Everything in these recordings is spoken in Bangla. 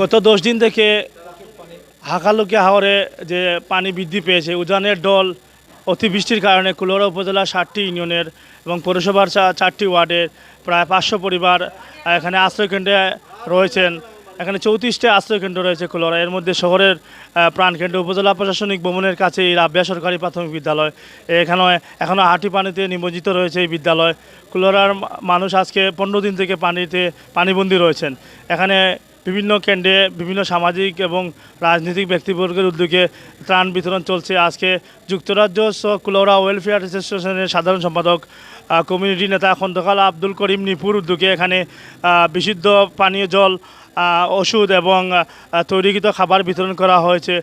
গত দশ দিন থেকে হাকালুকি হাওরে যে পানি বৃদ্ধি পেয়েছে, উজানের ডল অতিবৃষ্টির কারণে কুলোরা উপজেলা ষাটটি ইউনিয়নের এবং পৌরসভার চারটি ওয়ার্ডের প্রায় পাঁচশো পরিবার এখানে আশ্রয়কেন্দ্রে রয়েছেন। এখানে চৌত্রিশটি আশ্রয়কেন্দ্র রয়েছে কুলোরা এর মধ্যে শহরের প্রাণকেন্দ্র উপজেলা প্রশাসনিক ভবনের কাছে এই রাবিয়া সরকারি প্রাথমিক বিদ্যালয়। এখানে এখনও হাঁটি পানিতে নিমজ্জিত রয়েছে এই বিদ্যালয়। কুলোরার মানুষ আজকে পনেরো দিন থেকে পানিতে পানিবন্দী রয়েছেন। এখানে বিভিন্ন কেন্দ্রে বিভিন্ন সামাজিক এবং রাজনৈতিক ব্যক্তিবর্গের উদ্যোগে ত্রাণ বিতরণ চলছে। আজকে যুক্তরাজ্য কুলৌরা ওয়েলফেয়ার অ্যাসোসিয়েশনের সাধারণ সম্পাদক কমিউনিটি নেতা খন্দকাল আব্দুল করিম নিপুর উদ্যোগে এখানে বিশুদ্ধ পানীয় জল ওষুধ এবং তৈরিকৃত খাবার বিতরণ করা হয়েছে।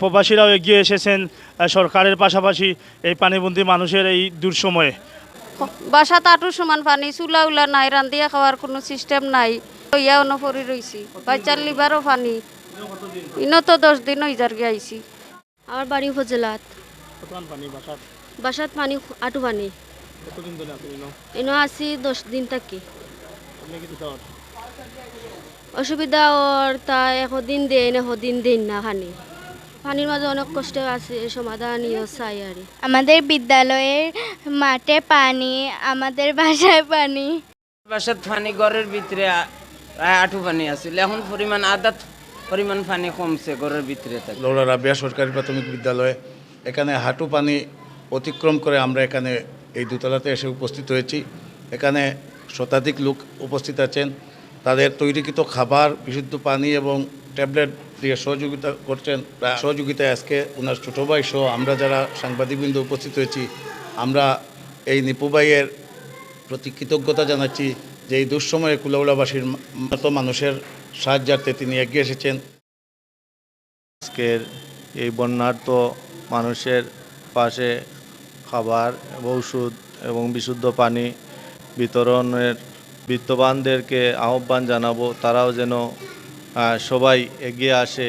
প্রবাসীরাও এগিয়ে এসেছেন সরকারের পাশাপাশি এই পানিবন্দী মানুষের এই দুঃসময়ে। বাসা তাটু সমান পানি, চুলা উলা নাই, রান্ধিয়া খাওয়ার কোনো সিস্টেম নাই। ইয়া অনুপরি রইছি। বাচ্চার লিবারও পানি। ইনো তো দশ দিন যার আইছি। আমার বাড়ি উপজেলাত। বাসাত? পানি আটু পানি। এনে আছি দশ দিন থাকি। অসুবিধা ওর তা দিন দেন দিন দিন না খানি পানির মাঝে অনেক কষ্ট আছে সমাধান চাই আর আমাদের বিদ্যালয়ের মাঠে পানি আমাদের বাসায় পানি। বাসাত পানি ঘরের ভিতরে আ- প্রায় আঠু পানি আছিল। এখন পরিমাণ আদা পরিমাণ পানি কমছে ঘরের ভিতরে থাকে। লৌড়া রাবিয়া সরকারি প্রাথমিক বিদ্যালয়ে এখানে হাঁটু পানি অতিক্রম করে আমরা এখানে এই দোতলাতে এসে উপস্থিত হয়েছি। এখানে শতাধিক লোক উপস্থিত আছেন। তাদের তৈরিকৃত খাবার, বিশুদ্ধ পানি এবং ট্যাবলেট দিয়ে সহযোগিতা করছেন। সহযোগিতায় আজকে ওনার ছোটো ভাই সহ আমরা যারা সাংবাদিকবৃন্দ উপস্থিত হয়েছি, আমরা এই নিপু ভাইয়ের প্রতি কৃতজ্ঞতা জানাচ্ছি। যে এই দুঃসময়ে কুলাউলাবাসীর মতো মানুষের সাহায্যার্থে তিনি এগিয়ে এসেছেন। আজকের এই বন্যার্ত মানুষের পাশে খাবার ঔষধ এবং বিশুদ্ধ পানি বিতরণের বিত্তবানদেরকে আহ্বান জানাব, তারাও যেন সবাই এগিয়ে আসে।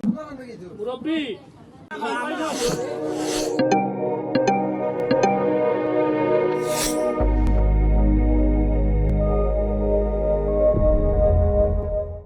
무릎이.